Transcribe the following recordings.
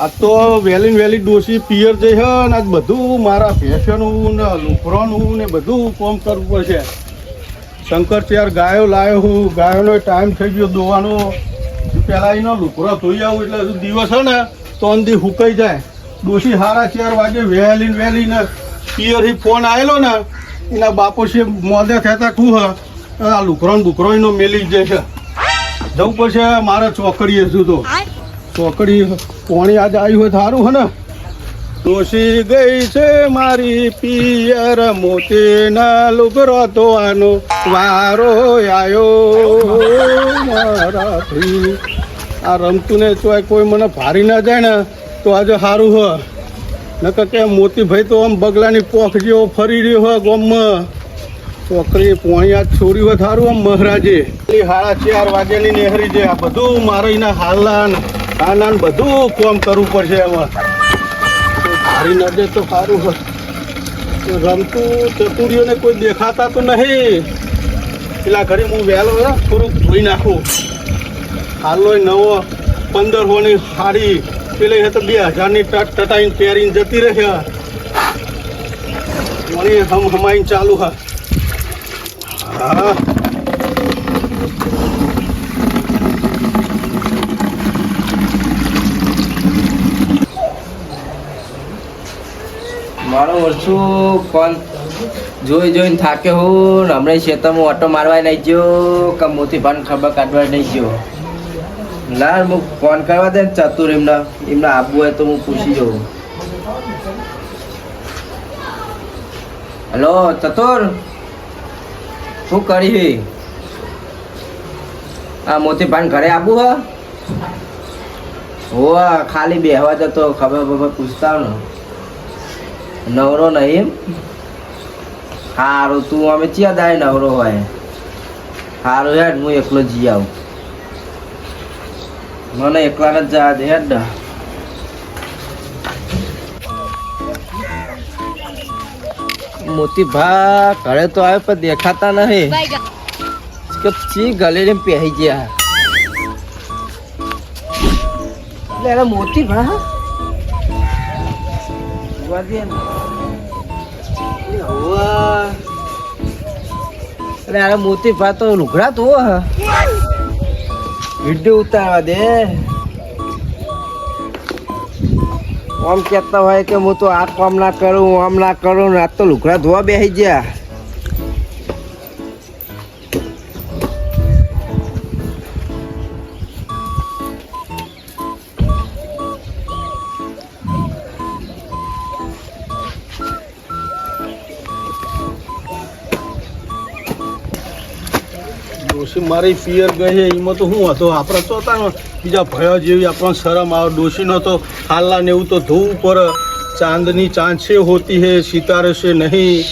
આ તો વહેલી ને વહેલી ડોસી પિયર જઈ છે ને આજ બધું મારા ભેંસોનું ને લુફરોનું ને બધું કોમ કરવું પડશે. શંકર ચાર ગાયો લાવ્યો હું, ગાયોનો ટાઈમ થઈ ગયો દોવાનો. પહેલાં એનો લુફરો ધોઈ આવું એટલે દિવસ છે ને તો અંદી હુકાઈ જાય. ડોસી હારા ચાર વાગે વહેલી વહેલી ને પિયરથી ફોન આવેલો ને, એના બાપો છે મોદે થતા ઠું હ? આ લુકરો ને બુકરો એનો મેલી જાય છે. જવું પડશે મારે ચોકડીએ છું તો. ચોકડી કોણી આજ આવી હોય સારું હે ને? ડોસી ગઈ છે મારી પિયર મોતીના લુગરો તો આનો વારો આવ્યો મારાથી. આ રમતું ને તો કોઈ મને ભારી ના જાય ને, તો આજે સારું હ. નકર કે મોતીભાઈ તો આમ બગલાની પોખ જેવો ફરી રહ્યો હોય ગોમમાં. છોકરી પોણિયા હોય સારું આમ મહારાજે. સાડા ચાર વાગ્યાની નેહરી છે આ બધું મારે એના હાલા ને બધું કોમ કરવું પડશે તો ભારી ન તો સારું હોય. રમતું ચતુરીઓને કોઈ દેખાતા તો નહીં. પેલા ઘડી હું વહેલો થોડુંક ધોઈ નાખું. હાલો નવો પંદર હોની સાડી. પેલે તો બે હજારની ટટ ટટાઈને પહેરીને જતી રહે મને હમ હમાઈને ચાલુ હા. હા. મારો વર્ષું ફોન જોઈ જોઈને થાક્યો હું. હમણાં ખેતરમાં ઓટો મારવા નહીં ગયો, કે મોતી પણ ખબર કાઢવા નહીં ગયો. ના, હું ફોન કરવા દે ને ચતુર એમને એમને આપવું હોય તો હું પૂછી જોઉં. હેલો, ચતુર, શું કરી? આ મોતી ભાન ઘરે આપવું હા? હોવા, ખાલી બેહવા જતો ખબર ખબર પૂછતા ને. નવરો નહીં. હારું તું અમે ચ્યાં દાય નવરો હોય. હારું હેડ હું એકલો જી આવું. મને એકલાને જ જવા દે હેડ મોતી ભા ઘરે તો આવે પણ દેખાતા નહીં. કે ચી ગલે ને પહેરી ગયા. એટલે મોતી ભા જોવા દે ને. અરે આ મોતી ભાત તો લુઘડા તો વીડિયો ઉતારવા દે. આમ કહેતા હોય કે હું તો આ કામ ના કરું આમ ના કરું આ તો લુઘડા ધોવા બેસી ગયા. ડોશી મારી ફિયર ગઈ છે એમાં તો શું હતો? આપણે તો હતા બીજા ભયો જેવી આપણને શરમ આવે. ડોશીનો તો હાલના ને એવું તો ધોવું પર ચાંદની ચાંદ છે હોતી હે સિતારે છે નહીં.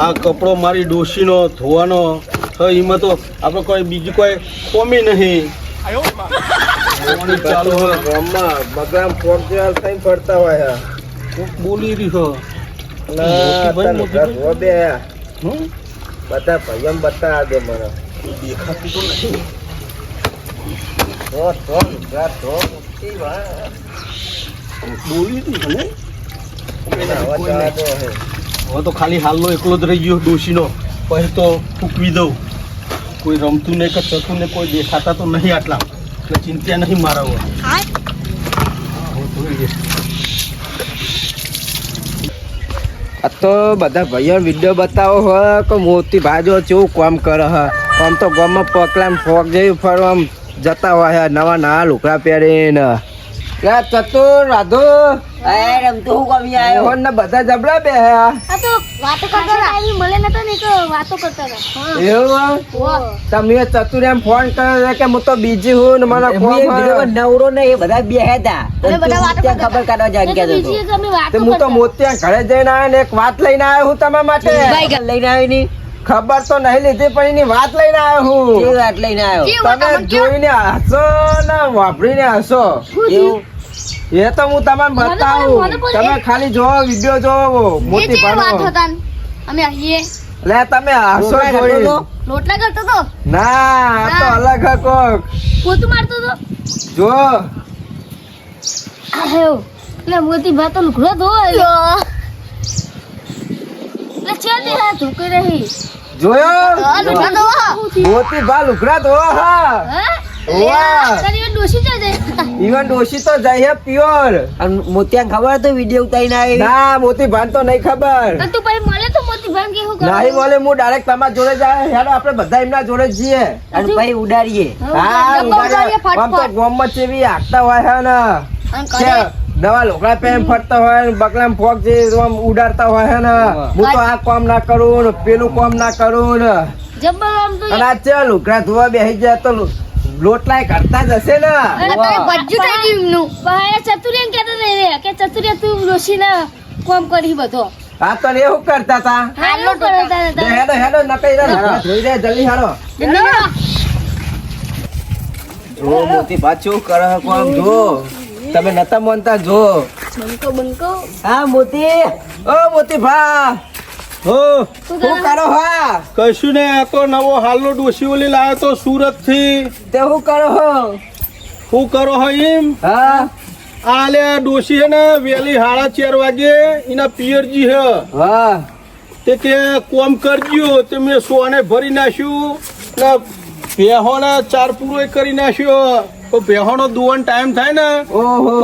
આ કપડો મારી ડોશીનો ધોવાનો. એમાં તો આપણે કોઈ બીજી કોઈ કોમી નહીં. ચાલુ હોય બગામ ફોક જેવા થઈને હોય બોલી રહ્યો? બધા ભાઈઓ બતા આજે મને. દેખાતું તો નહીં. બોલી હવા તો ખાલી હાલનો એકલો જ રહી ગયો ડોશીનો. પછી તો ફૂકવી દઉં. કોઈ રમતું નહીં કે ચતું ને કોઈ દેખાતા તો નહીં આટલા. એટલે ચિંતા નહીં મારા હવે. હા, હવે જોઈ લે. આ તો બધા ભાઈઓ વીડિયો બતાવો હોય કે મોતી ભાજો કેવું કામ કરે હ. આમ તો ગામમાં પકલામ ફોક જેવી ફરવા જતા હોય નવા નવા લુકડા પહેરીને. લે ચતુર રાધુ. રમતો હું કમી આવ્યો મોહન ને બધા જબડા બે આ. તો વાતો કરતા હતા. મળે નતો ને તો વાતો કરતા એવું તમે ચતુર એમ ફોન કર્યો કે હું તો બીજી હું ને મને ફોન નવરો ને એ બધા બે હતા બધા વાતો કરતા ખબર કાઢવા વાતો હું તો મોતિયા ઘરે જઈને આવ્યો ને એક વાત લઈને આવ્યો હું તમારા માટે. લઈને આવ્યો ની ખબર તો નહીં લીધી પણ એની વાત લઈને આવ્યો કેવી વાત લઈને આવ્યો? તમે જોઈને હસો ને વાપરીને હસો. એ તો હું તમને બતાવું. તમે ખાલી જોવો વીડિયો જોવો મોટી પાડો અમે આવીએ લે તમે હસો જોઈ તો? રોટલા કરતો તો ના આ તો અલગ હે કોક પોતું મારતો તો જો આયો એટલે મોતી ભાતો લુગડો ધોય એટલે છે તે હા રહી. જોયો? મોતી હા હા? વાહ. ઈવન ડોશી તો પ્યોર. અને ખબર વીડિયો ઉતારીને આવી? ના મોતી ભાન તો નહીં ખબર. તો તું પછી મળે તો મોતી ભાન કે શું નહીં બોલે હું ડાયરેક્ટ તમારા જોડે જાય હેડો આપણે બધા એમના જોડે જઈએ. અને પછી ઉડાડીએ. હા ડબ્બા ઉડાડીએ આમ તો ફટફટ. ગોમમાં ચેવી હાંકતા હોય છે ને. નવા લોકડા પેમ ફરતા હોય ને બકલામ ફોક જે આમ ઉડાડતા હોય ને હું. તો આ કામ ના કરું ને પેલું કામ ના કરું ને. જબ્બર આમ તો અને આ ધોવા બેસી જાય તો લોટલાય કરતા જ હશે ને અને થઈ ગયું એમનું. પણ ચતુરિયન કહેતા નહીં રે કે ચતુર્ય તું ડોશીના કામ કરી બધો. આ તો રે શું કરતા તા. હાલો કરતા હતા હેડો હેડો નકઈ રે ધોઈ દે જલ્દી હાલો જો મોતી પાછું કરે કોમ જો. તમે નતા માનતા? જો. બંકો બંકો. હા મોતી. ઓ મોતી ભા. હો. હું કરો? હા? કશું ને આ તો નવો હાલનો ડોશી ઓલી લાવ્યો તો સુરતથી તે હું કરો હો? હું કરો હો એમ? હા. આલે ડોસી હે ને વેલી હાડા ચાર વાગે એના પિયરજી હે. હા. તે કે કોમ કરજો તે મેં સોને ભરી નાખ્યું. ને ભેહોને ચાર પૂરો કરી નાખ્યો. તો ભેહોનો દુવન ટાઈમ થાય ને ઓહો.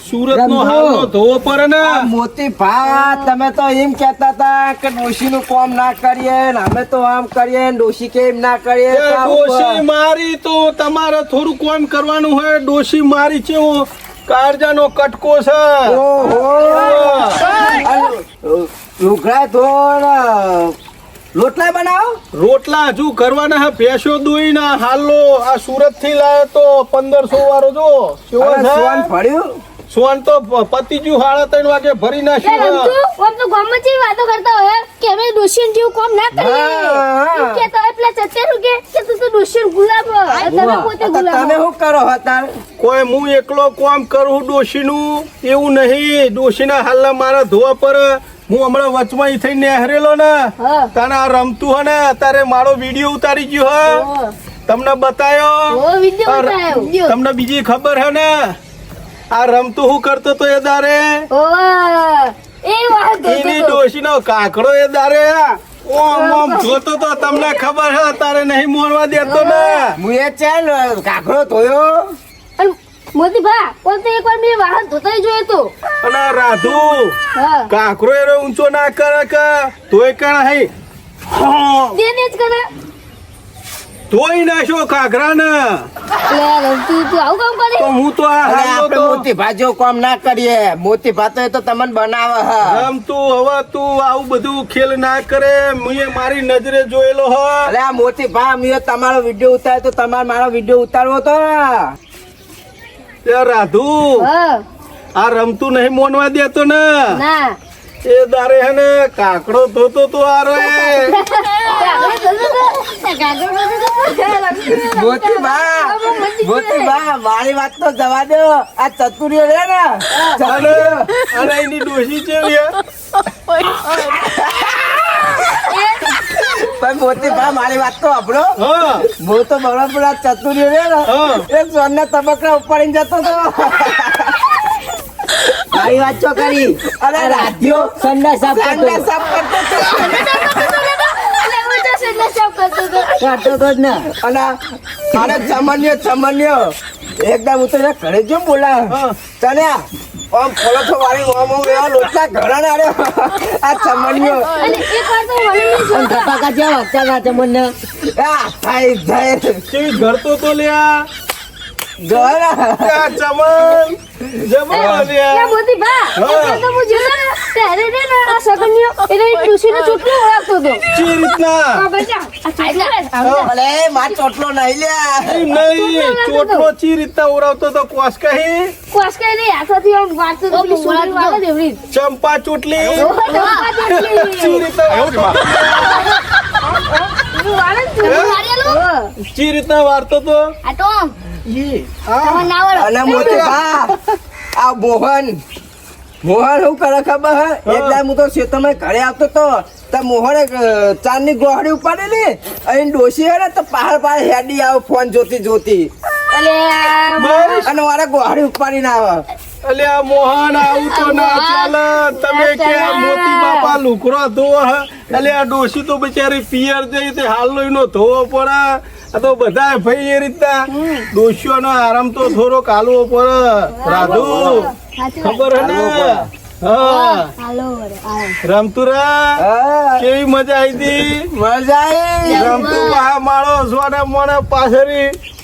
સુરત નો હાલ નો ધોવો પર ને. મોતી ભા તમે તો એમ કહેતા હતા કે ડોશી નું કામ ના કરીએ ને અમે તો આમ કરીએ ને ડોશી કેમ ના કરીએ ડોશી મારી તો તમારે થોડું કોમ કરવાનું હોય ડોશી મારી છે હું. કારજાનો કટકો છે. ઓહો. લુગડા ધો ને લોટલા બનાવો? રોટલા હજુ કરવાના હે ભેંસો દોઈ ના હાલો. આ સુરતથી લાયો તો પંદરસો વાળો જો. સોન ફળ્યું? સોન તો પતિજુ હાળા ત્રણ વાગે ભરી નાખ્યું આમ તો ગામમાં જેવી વાતો કરતા હોય કે અમે ડોશીન જેવું કામ ના કરીએ. કે તો હોય પેલા કે? કે તું તો ડોશીન ગુલાબ તમે પોતે ગુલાબ તમે હો. શું કરો હતા કોઈ હું એકલો કામ કરું ડોશીનું? એવું નહીં. દોશીના હાલના મારા ધોવા પર હું હમણાં વચમાં ઈ થઈને નેહરેલો ને. તને આ રમતું હે ને અત્યારે મારો વીડિયો ઉતારી ગયો હે. તમને બતાયો. તમને બીજી ખબર હે ને? આ રમતું હું કરતો તો એ દારે? એની. ડોશીનો કાકડો એ દારે ઓમ ઓમ જોતો તો તમને ખબર હે તારે નહીં મોરવા દેતો ને. હું. એ ચાલ કાકડો ધોયો. અને મોતી તો એકવાર મેં વાહન ધોતાઈ જોયો તો અને રાધુ કાકરો એરો ઊંચો ના કરે કે? તોય કણ હઈ હા, તેને જ કરે. ધોઈ નાખ્યો કાકરા ને લે રમતું તું આવું કામ તો હું તો આ હાલો આપણે તો મોતી ભાજો કામ ના કરીએ. મોતી ભાતો એ તો તમને બનાવે હ. આમ તું હવે તું આવું બધું ખેલ ના કરે. મુએ મારી નજરે જોયેલો હ. અરે આ મોતી ભા મેં તમારો વીડિયો ઉતાર્યો તો તમારે મારો વીડિયો ઉતારવો તો તે રાધુ. આ રમતું નહીં મોનવા દેતો ને. એ દારે હે ને કાકડો ધોતો તો આ રે. મારી વાત તો જવા દો. આ ચતુરીઓ રે ને. અને એની ડોશી છે? પણ મોતી ભા મારી વાત તો આપણો હું. તો બરોબર આ ચતુરીઓ રે ને હા. એક સોનના તબકડા ઉપાડીને જતો તો મારી વાત ચો કરી. અરે રાધ્યો સંડા સાફ કરતો સાફ કરતો ચમન્યો ચમન્યો. એકદમ ઉતરે ઘરે જો બોલા હા. ચણ્યા આમ ફોલો તો વાળી ઓમ ઓમ એવા લોટલા ઘણા ના રહ્યો આ ચમન્યો અને ધપાકા જેવા હતા મને આ થાય જાય કેવી ઘરતો તો લ્યા. જોરા આ ચમન. જબરો લ્યા ચી રીતના? અલે માં ચોટલો નહીં લ્યા નહીં? ચોટલો ચી રીતના ઉરાવતો તો કોસ કહી? ચંપા ચોટલી? ચી રીતના ચી રીતના વારતો તો અને મોટી બા આ મોહન. મોહન હું કરે ખબર હે? એટલે હું તો તમે ઘરે આવતો તો તો મોહને ચાંદની ગોહડી ઉપાડેલી અહીં ડોસી હે ને તો પહાડ પહાડ હેડી આવ ફોન જોતી જોતી. અલે અને વારે ગોહાડી ઉપાડીને આવે. આ મોહન આવું તો ના ચાલે. તમે કે આ મોતી બાપા લુકરો ધોવો હ? અલ્યા ડોશી તો બિચારી પિયર જઈ તે હાલ એનો ધોવો પડે. આ તો બધા ભાઈ એ રીતના. નો આરામ તો થોડો કાલવો પડે. રાધુ ખબર હે ને? હા. હાલો રમતુરા કેવી મજા આવી હતી મજા આવી રમતું માળો સોના મોને પાછળ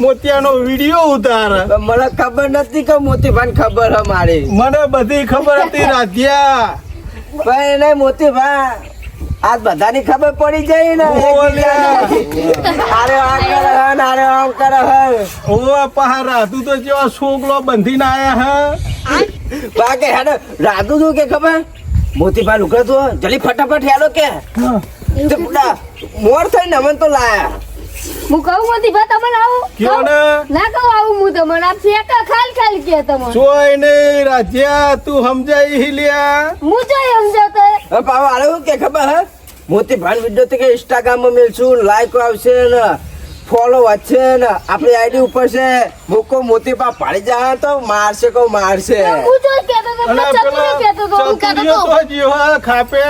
મોતિયાનો વીડિયો ઉતાર. મને ખબર નથી કે મોતીભાઈ ખબર હે મારી મને બધી ખબર હતી રાધ્યા. પણ એને મોતીભાઈ આજ બધાની ખબર પડી જાય ને. અરે આ કરે હન ને અરે આમ કરે હે. ઓ પહારા તું તો જેવા છોકલો બંધીને આયા હા? બાકી હેડો રાધુ શું કે ખબર? મોતીભાઈ લુકડો તો જલ્દી ફટાફટ હેલો કે. તે પેલા મોર થઈને અમને તો લાયા. હું કહું મોતી ભા તમને આવું? કયો ને? ના કહું આવું હું તમને આ ફેંકા ખાલી ખાલી કે તમને. જોઈ નહીં રાજ્યા તું સમજાઈ હિલિયા? હું જોઈ સમજાતો હવે પાવા આલે કે ખબર હે? મોતીભાઈ વીડિયો તો કે ઇન્સ્ટાગ્રામમાં મેલશું લાઈકો આવશે ને ફોલો વધશે ને આપણી આઈડી ઉપર છે. મૂકો મોતીપા પાડી જાય તો મારશે કહું મારશે. ખાપે.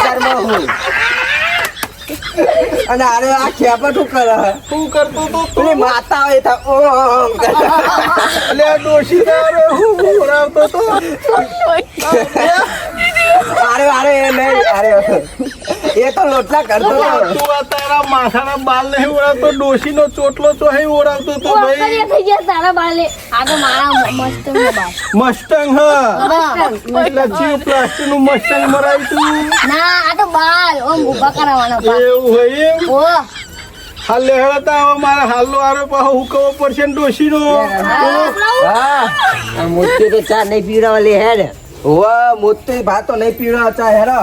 શર્મા હું અને આરે આ ખેપા શું કરે હે. શું કરતો તો તું પેલી માતા હોય તો ઓ એટલે આ ડોશી તારે હું ઉડાવતો તો. અરે અરે એ નહીં અરે એ તો લોટલા કરતો તું આ તારા માથાના બાલ નહીં ઉડાવતો ડોશીનો ચોટલો તો હે ઓળાવતો તો ભાઈ. થઈ ગયા તારા બાલે આ તો મારા મસ્ત બાલ મસ્ટંગ હ. એટલે પ્લાસ્ટિકનું મસ્ટંગ મરાય તું. ના આ તો બાલ ઓમ ઊભા કરાવવાના બાલ એવું હોય એમ? ઓ હાલ લેહળતા હવે મારે હાલનો આરો પાછો હુકવો પડશે ને ડોશીનો. હા. મોટી તો ચા નહીં પીવડાવવા લે હેડ ઓ મોતી ભાતો નહીં પીવડા ચા હેરો.